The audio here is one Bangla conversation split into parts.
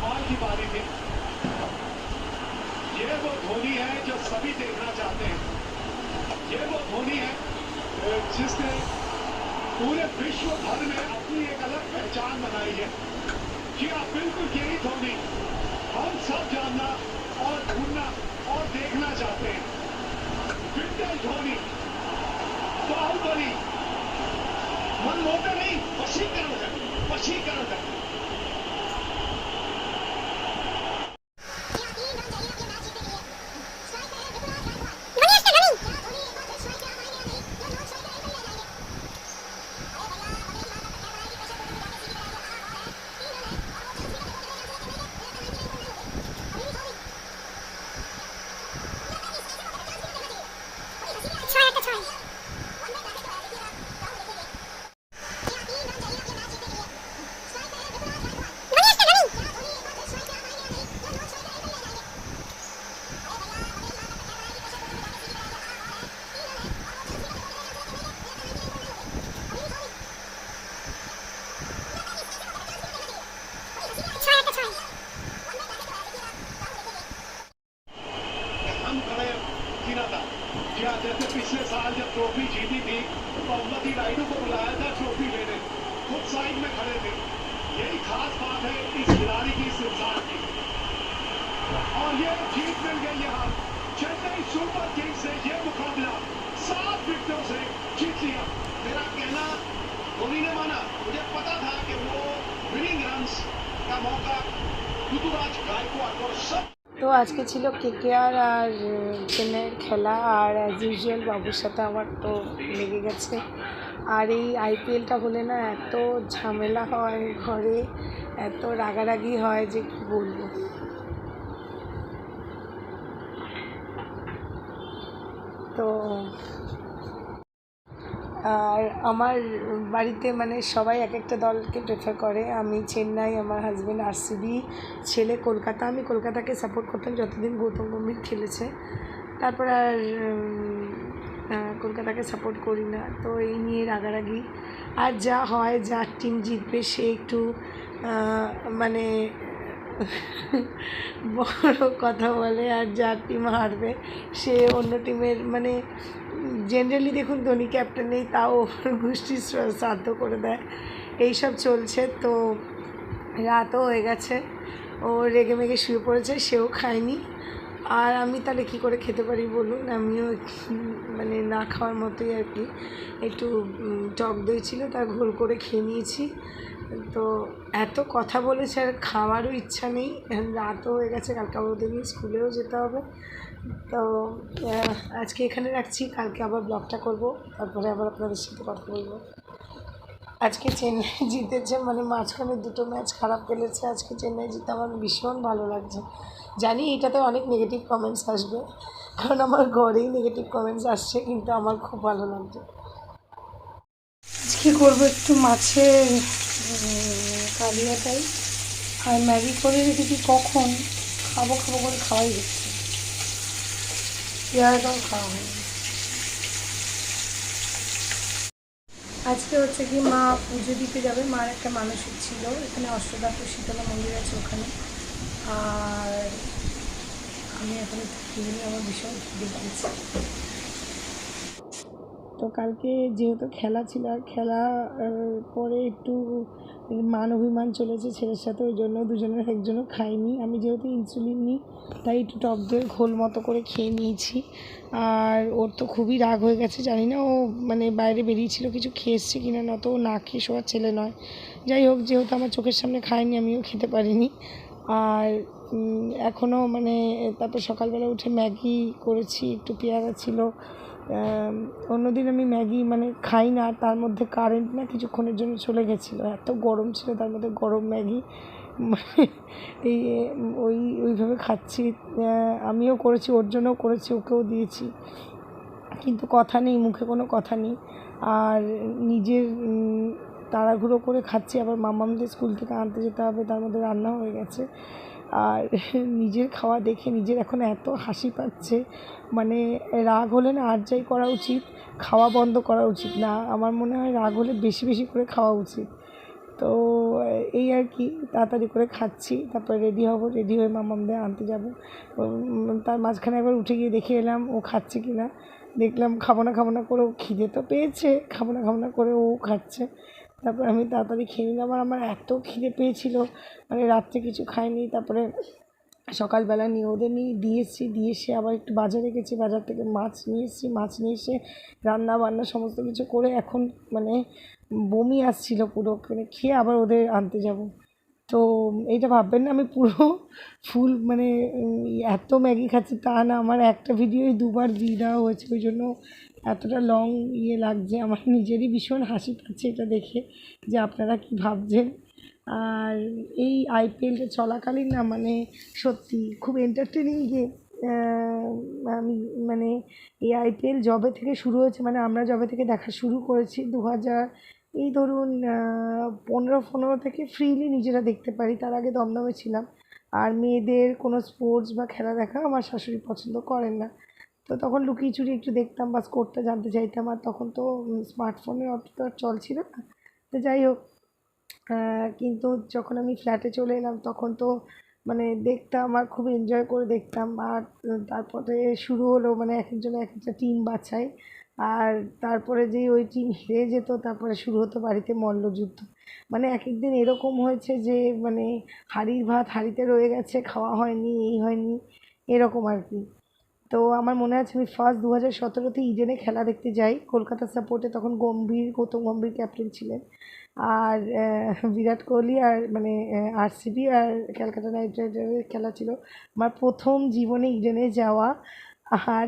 कमाल की पारी थी ये वो धोनी है जो सभी देखना चाहते हैं। ये वो धोनी है जिसने पूरे विश्व भर में अपनी एक अलग पहचान बनाई है। कि आप बिल्कुल यही धोनी, हम सब जानना और ढूंढना और देखना चाहते हैं। विंटेज धोनी, बाहुबली, मनमोहन, नहीं, वशीकरण है वशीकरण है। তো আজকে ছিল কেকেআর আর চেন্নাইয়ের খেলা আর অ্যাজ ইউজুয়াল বাবুর সাথে আমার তো লেগে গেছে। আর এই আইপিএলটা হলে না এত ঝামেলা হয় ঘরে, এত রাগারাগি হয় যে কি বলব। তো আর আমার বাড়িতে মানে সবাই এক একটা দলকে প্রেফার করে। আমি চেন্নাই, আমার হাজব্যান্ড আরসিবি ছেলে কলকাতা। আমি কলকাতাকে সাপোর্ট করতাম যতদিন গৌতম গম্ভীর খেলেছে। তারপর আর কলকাতাকে সাপোর্ট করি না। তো এই নিয়ে রাগারাগি। আর যা হয় যার টিম জিতবে, সে একটু মানে বড় কথা বলে। আর যার টিম হারবে, সে অন্য টিমের মানে জেনারেলি দেখুন, ধোনি ক্যাপ্টেন নেই, তাও ওর গোষ্ঠী শ্রাদ্ধ করে দেয়। এইসব চলছে, তো রাতও হয়ে গেছে। ও রেগে মেগে শুয়ে পড়েছে, সেও খায়নি। আর আমি তাহলে কী করে খেতে পারি বলুন? আমিও মানে না খাওয়ার মতোই আর কি। একটু টক দই ছিল, তার ঘোল করে খেয়ে নিয়েছি। তো এত কথা বলেছে, আর খাওয়ারও ইচ্ছা নেই। রাতও হয়ে গেছে, কালকে নিয়ে স্কুলেও যেতে হবে। তো আজকে এখানে রাখছি। কালকে আবার ব্লগটা করব। তারপরে আবার আপনাদের সাথে কথা বলব। আজকে চেন্নাই জিতেছে মানে মাঝখানে দুটো ম্যাচ খারাপ খেলেছে। আজকে চেন্নাই জিতে আমার ভীষণ ভালো লাগছে। জানি এটাতে অনেক নেগেটিভ কমেন্টস আসবে, কারণ আমার ঘরেই নেগেটিভ কমেন্টস আসছে, কিন্তু আমার খুব ভালো লাগছে। আজকে করব একটু মাছের কালিয়াটাই। আর ম্যাগি করে রেখেছি কখন? খাব খাব করে খাওয়াই হচ্ছে। পেয়ারাটাও খাওয়া হয়নি আজকে হচ্ছে কি মা পুজো দিতে যাবে। মার একটা মানসিক ছিল। এখানে অষ্টদাপুর শীতলা মন্দির আছে ওখানে। আর আমি এখন থাকিনি আমার ভীষণ পেয়েছে। তো কালকে যেহেতু খেলা ছিল খেলা পরে একটু মান অভিমান চলেছে ছেলের সাথে, ওই জন্য দুজনের একজনও খাইনি। আমি যেহেতু ইনসুলিন নিই, তাই একটু টক দই ঘোল মতো করে খেয়ে নিয়েছি। আর ওর তো খুবই রাগ হয়ে গেছে, জানি না ও মানে বাইরে বেরিয়েছিল, কিছু খেয়ে এসছে কিনা, না তো না খেয়ে শোয়ার ছেলে নয়। যাই হোক, যেহেতু আমার চোখের সামনে খায়নি, আমিও খেতে পারিনি। আর এখনও মানে তারপর সকালবেলা উঠে ম্যাগি করেছি, একটু পেয়ারা ছিল। অন্যদিন আমি ম্যাগি মানে খাই না আর তার মধ্যে কারেন্ট না কিছুক্ষণের জন্য চলে গেছিল। এত গরম ছিল তার মধ্যে গরম ম্যাগি মানে এই ওই ওইভাবে খাচ্ছি। আমিও করেছি ওর জন্যও করেছি ওকেও দিয়েছি। কিন্তু কথা নেই মুখে কোনো কথা নেই। আর নিজের উম, তাড়াহুড়ো করে খাচ্ছি আবার মামামদের স্কুল থেকে আনতে যেতে হবে তার মধ্যে রান্না হয়ে গেছে। আর নিজের খাওয়া দেখে নিজের এখন এত হাসি পাচ্ছে। মানে রাগ হলে না আর যাই করা উচিত, খাওয়া বন্ধ করা উচিত না। আমার মনে হয় রাগ হলে বেশি বেশি করে খাওয়া উচিত। তো এই আর কি, তাড়াতাড়ি করে খাচ্ছি, তারপরে রেডি হব রেডি হয়ে মামামদের আনতে যাব। তার মাঝখানে একবার উঠে গিয়ে দেখে এলাম ও খাচ্ছে কি না দেখলাম খাব না খাব না করে ও খিদে তো পেয়েছে, খাব না খাব না করে ও খাচ্ছে। তারপর আমি তাড়াতাড়ি খেয়ে নিলাম। আর আমার এত খিদে পেয়েছিল। মানে রাত্রে কিছু খাইনি। তারপরে সকালবেলা নিয়ে ওদের নিয়ে দিয়ে এসেছি। দিয়ে এসে আবার একটু বাজারে গেছি। বাজার থেকে মাছ নিয়ে এসেছি। মাছ নিয়ে এসে রান্না বান্না সমস্ত কিছু করে এখন মানে বমি আসছিল পুরো। মানে খেয়ে আবার ওদের আনতে যাব। তো এইটা ভাববেন না, আমি পুরো ফুল মানে এত ম্যাগি খাচ্ছি তা না। আমার একটা ভিডিওই দুবার দিয়ে দেওয়া হয়েছে। ওই জন্য এতটা লং ইয়ে লাগছে, আমার নিজেরই ভীষণ হাসি পাচ্ছে এটা দেখে যে আপনারা কি ভাবছেন? আর এই আইপিএলটা চলাকালীন না মানে সত্যি খুব এন্টারটেনিং গেম আমি মানে এই আইপিএল জবে থেকে শুরু হয়েছে মানে আমরা জবে থেকে দেখা শুরু করেছি দু হাজার এই ধরুন পনেরো পনেরো থেকে ফ্রিলি নিজেরা দেখতে পারি, তার আগে দমদমে ছিলাম। আর মেয়েদের কোনো স্পোর্টস বা খেলা দেখা আমার শাশুড়ি পছন্দ করেন না। তো তখন লুকিয়ে চুরি একটু দেখতাম বা স্কোরটা জানতে চাইতাম, আর তখন তো স্মার্টফোনের অতটা চল ছিল না। তো যাই হোক কিন্তু যখন আমি ফ্ল্যাটে চলে এলাম, তখন তো মানে দেখতাম আর খুব এনজয় করে দেখতাম। আর তারপরে শুরু হলো মানে এক একজন এক একটা টিম বাছাই। আর তারপরে যেই ওই টিম হেরে যেত, তারপরে শুরু হতো বাড়িতে মল্লযুদ্ধ। মানে এক একদিন এরকম হয়েছে যে মানে হাঁড়ির ভাত হাঁড়িতে রয়ে গেছে, খাওয়া হয়নি, এই হয়নি, এরকম আর কি। তো আমার মনে আছে আমি ফার্স্ট দু হাজার সতেরোতে ইডেনে খেলা দেখতে যাই। কলকাতা সাপোর্টে তখন গম্ভীর, গৌতম গম্ভীর ক্যাপ্টেন ছিলেন। আর বিরাট কোহলি আর মানে আরসিবি আর ক্যালকাটা নাইট রাইডার্সের খেলা ছিল। আমার প্রথম জীবনে ইডেনে যাওয়া। আর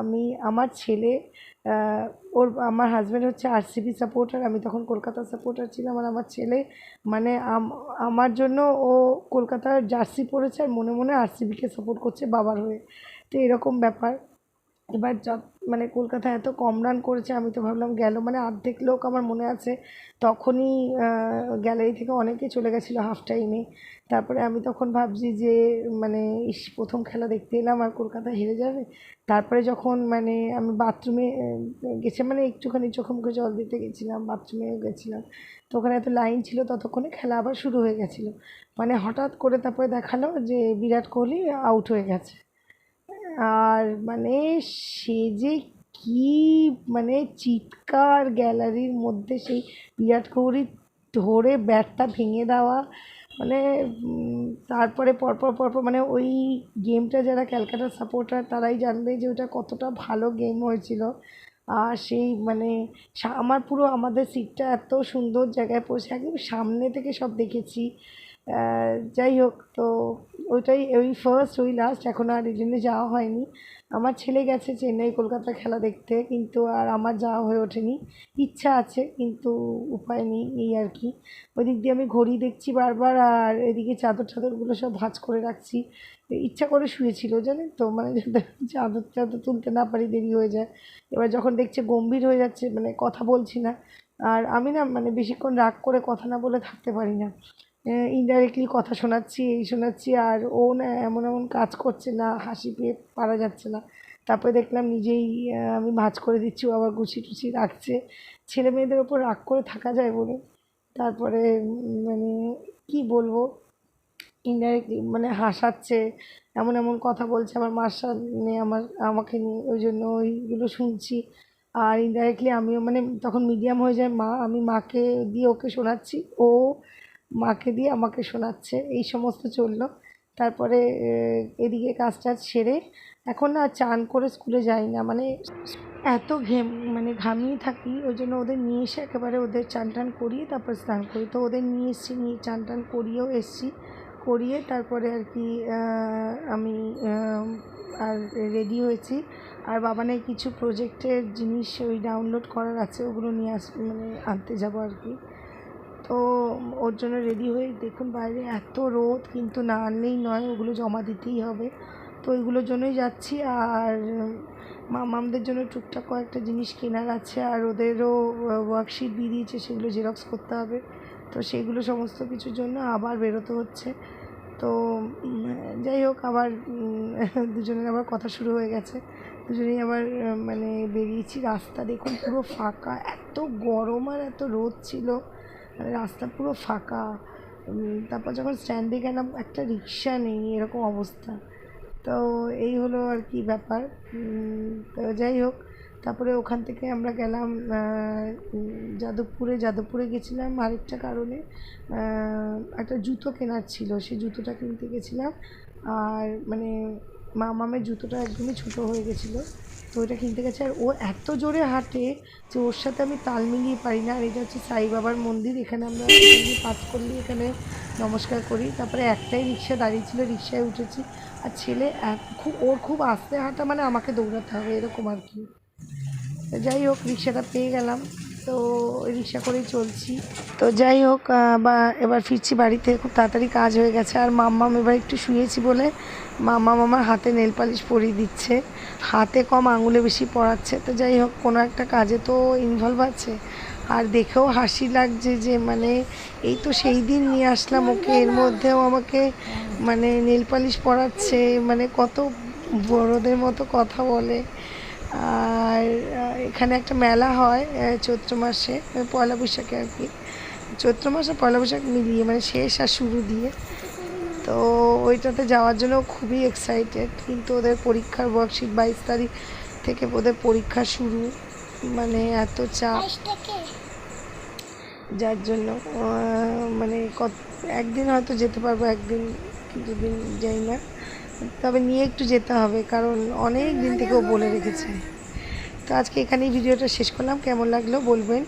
আমি, আমার ছেলে ওর, আমার হাজব্যান্ড হচ্ছে আরসিবি সাপোর্টার আমি তখন কলকাতা সাপোর্টার ছিলাম। আর আমার ছেলে মানে আমার জন্য ও কলকাতার জার্সি পরেছে আর মনে মনে আরসিবিকে সাপোর্ট করছে বাবার হয়ে। তো এরকম ব্যাপার। এবার যত মানে কলকাতায় এত কম রান করেছে, আমি তো ভাবলাম গেল মানে অর্ধেক লোক আমার মনে আছে, তখনই গ্যালারি থেকে অনেকে চলে গেছিল হাফ টাইমে তারপরে আমি তখন ভাবছি যে মানে ইস, প্রথম খেলা দেখতে এলাম আর কলকাতা হেরে যাবে। তারপরে যখন মানে আমি বাথরুমে গেছে মানে একটুখানি চোখে মুখে জল দিতে গেছিলাম বাথরুমেও গেছিলাম। তো ওখানে এত লাইন ছিল, ততক্ষণে খেলা আবার শুরু হয়ে গেছিল। মানে হঠাৎ করে তারপরে দেখাল যে, বিরাট কোহলি আউট হয়ে গেছে। আর মানে সে যে কি মানে চিৎকার গ্যালারির মধ্যে সেই বিরাট কোহলি ধরে ব্যাটটা ভেঙে দেওয়া মানে তারপরে পরপর পরপর মানে ওই গেমটা যারা ক্যালকাটার সাপোর্টার তারাই জানবে যে ওটা কতটা ভালো গেম হয়েছিল। আর সেই মানে আমার পুরো আমাদের সিটটা এত সুন্দর জায়গায় পৌঁছে, একদম সামনে থেকে সব দেখেছি। যাই হোক, তো ওইটাই ওই ফার্স্ট ওই লাস্ট এখন আর এই জন্য যাওয়া হয়নি। আমার ছেলে গেছে চেন্নাই কলকাতা খেলা দেখতে, কিন্তু আর আমার যাওয়া হয়ে ওঠেনি। ইচ্ছা আছে, কিন্তু উপায় নেই, এই আর কি। ওই দিক দিয়ে আমি ঘড়ি দেখছি বারবার, আর এদিকে চাদর চাদরগুলো সব ভাঁজ করে রাখছি। ইচ্ছা করে শুয়েছিল, জানেন তো? মানে চাদর চাদর তুলতে না পারি, দেরি হয়ে যায়। এবার যখন দেখছে গম্ভীর হয়ে যাচ্ছে মানে কথা বলছি না। আর আমি না মানে বেশিক্ষণ রাগ করে কথা না বলে থাকতে পারি না। ইনডাইরেক্টলি কথা শোনাচ্ছি, এই শোনাচ্ছি, আর ও না এমন এমন কাজ করছে না, হাসি পেয়ে পারা যাচ্ছে না। তারপরে দেখলাম নিজেই আমি ভাজ করে দিচ্ছি, ও আবার গুছিয়ে টুছিয়ে রাখছে। ছেলে মেয়েদের ওপর রাগ করে থাকা যায় বলে। তারপরে মানে কি বলব? ইনডাইরেক্টলি মানে হাসাচ্ছে, এমন এমন কথা বলছে, আমার মার সামনে আমার, আমাকে নিয়ে, ওই জন্য ওইগুলো শুনছি। আর ইনডাইরেক্টলি আমিও মানে তখন মিডিয়াম হয়ে যায় মা, আমি মাকে দিয়ে ওকে শোনাচ্ছি, ও মাকে দিয়ে আমাকে শোনাচ্ছে, এই সমস্ত চলল। তারপরে এদিকে কাজ টাজ সেরে এখন না চান করে স্কুলে যাই না। মানে এত ঘেম মানে ঘামিয়ে থাকি, ওই জন্য ওদের নিয়ে এসে একেবারে ওদের চান টান করিয়ে তারপর স্নান করি। তো ওদের নিয়ে এসেছি, নিয়ে চান টান করিয়েও এসেছি। করিয়ে তারপরে আর কি আমি আর রেডি হয়েছি। আর বাবানের কিছু প্রজেক্টের জিনিস ওই ডাউনলোড করার আছে, ওগুলো নিয়ে আস মানে আনতে যাব আর কি। তো ওর জন্য রেডি হয়ে দেখুন বাইরে এত রোদ, কিন্তু না আনলেই নয়, ওগুলো জমা দিতেই হবে। তো ওইগুলোর জন্যই যাচ্ছি আর মামামদের জন্য টুকটাক কয়েকটা জিনিস কেনার আছে আর ওদেরও ওয়ার্কশিট দিয়ে দিয়েছে, সেগুলো জেরক্স করতে হবে। তো সেগুলো সমস্ত কিছুর জন্য আবার বেরোতে হচ্ছে। তো যাই হোক, আবার দুজনের আবার কথা শুরু হয়ে গেছে। দুজনেই আবার মানে বেরিয়েছি রাস্তা, দেখুন পুরো ফাঁকা, এত গরম আর এত রোদ ছিল। রাস্তা পুরো ফাঁকা তারপর যখন স্ট্যান্ডে গেলাম, একটা রিক্সা নেই, এরকম অবস্থা। তো এই হলো আর কি ব্যাপার। তো যাই হোক, তারপরে ওখান থেকে আমরা গেলাম যাদবপুরে। যাদবপুরে গেছিলাম আরেকটা কারণে একটা জুতো কেনার ছিল, সেই জুতোটা কিনতে গেছিলাম। আর মানে মামামের জুতোটা একদমই ছোটো হয়ে গেছিল, তো ওইটা কিনতে গেছে। আর ও এত জোরে হাঁটে যে ওর সাথে আমি তাল মিলিয়ে পারি না। আর এটা হচ্ছে সাই বাবার মন্দির, এখানে আমরা পাস করলে এখানে নমস্কার করি। তারপরে একটাই রিক্সা দাঁড়িয়ে ছিল, রিক্সায় উঠেছি। আর ছেলে খুব, ওর খুব আস্তে হাঁটা মানে আমাকে দৌড়াতে হবে, এরকম আর কি। যাই হোক, রিক্সাটা পেয়ে গেলাম। তো রিক্সা করেই চলছি। তো যাই হোক বা, এবার ফিরছি বাড়িতে, খুব তাড়াতাড়ি কাজ হয়ে গেছে। আর মাম্মাম এবার একটু শুয়েছি বলে মাম্মা মামার হাতে নেল পালিশ পরিয়ে দিচ্ছে। হাতে কম আঙুলে বেশি পড়াচ্ছে। তো যাই হোক, কোনো একটা কাজে তো ইনভলভ আছে। আর দেখেও হাসি লাগছে যে মানে এই তো সেই দিন নিয়ে আসলাম ওকে। এর মধ্যেও আমাকে মানে নেল পালিশ পরাচ্ছে। মানে কত বড়দের মতো কথা বলে। আর এখানে একটা মেলা হয় চৈত্র মাসে পয়লা বৈশাখে আর কি। চৈত্র মাসে পয়লা বৈশাখ মিলিয়ে মানে শেষ আর শুরু দিয়ে। তো ওইটাতে যাওয়ার জন্য খুবই এক্সাইটেড কিন্তু ওদের পরীক্ষার ওয়ার্কশিট বাইশ তারিখ থেকে ওদের পরীক্ষা শুরু। মানে এত চাপ। যার জন্য মানে কত, একদিন হয়তো যেতে পারব, একদিন দুদিন যাই না। তবে নিয়ে একটু যেতে হবে, কারণ অনেক দিন থেকে ও বলে রেখেছে। তো আজকে এখানেই ভিডিওটা শেষ করলাম, কেমন লাগল বলবেন।